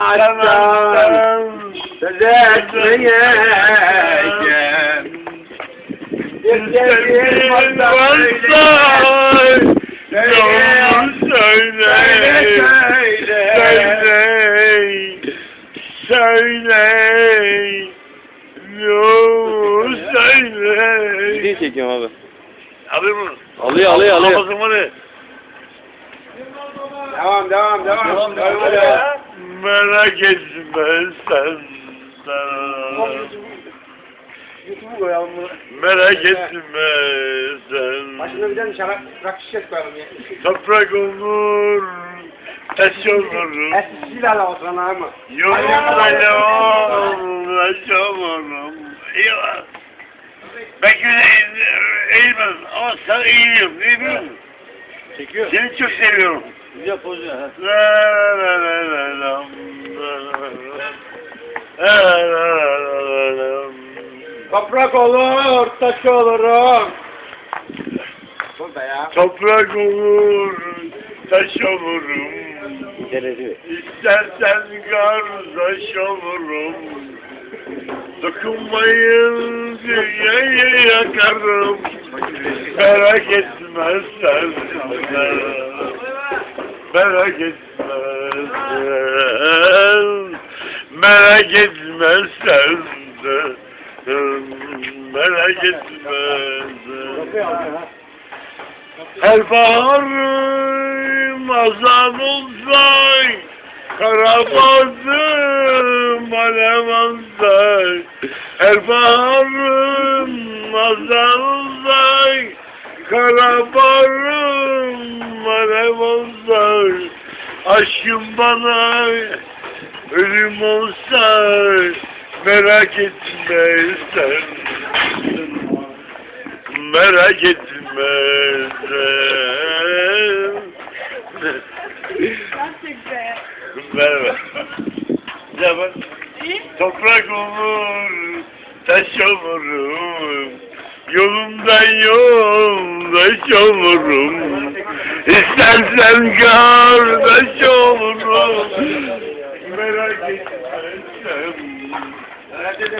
Açtan Bekmeyeceğim İstediğin varsa yolunu söyle. Söyle. Söyle. Yolunu söyle. Video çekiyorum abi. Alıyor mu? Alıyor alıyor alıyor. Ya. Devam devam devam devam Merak etme sen. YouTube'u koyalım bunu Merak etme sen. Başına bir tane şarap rock şişesi koyalım ya Toprak olur, taş olurum. Eskisiyle oturan ama Yolumda yollaşamam. Eyvah. Ben güne eğilmem ama sen eğiliyorum. Ne biliyorsun? Çekiyor. Seni çok seviyorum. Güzel poz. La la la la la. Toprak olur, taş olurum. Burada ya. Toprak olur, taş olurum. İstersen kardeş olurum. Dokunmayın dünyayı yakarım. Merak etme sen. Merak etme sen. Merak etme sen. Merak etme sen. Her baharım azan olsay Karabazım alev olsay Her baharım azan olsay Karabarım alev olsay Aşkım bana ölüm olsay Merak etme sen Merak etme sen. Merhaba. Ya bak, toprak olur, taş olurum. Yolumdan yoldaş olurum. İstersen kardeş olurum. Merak etme.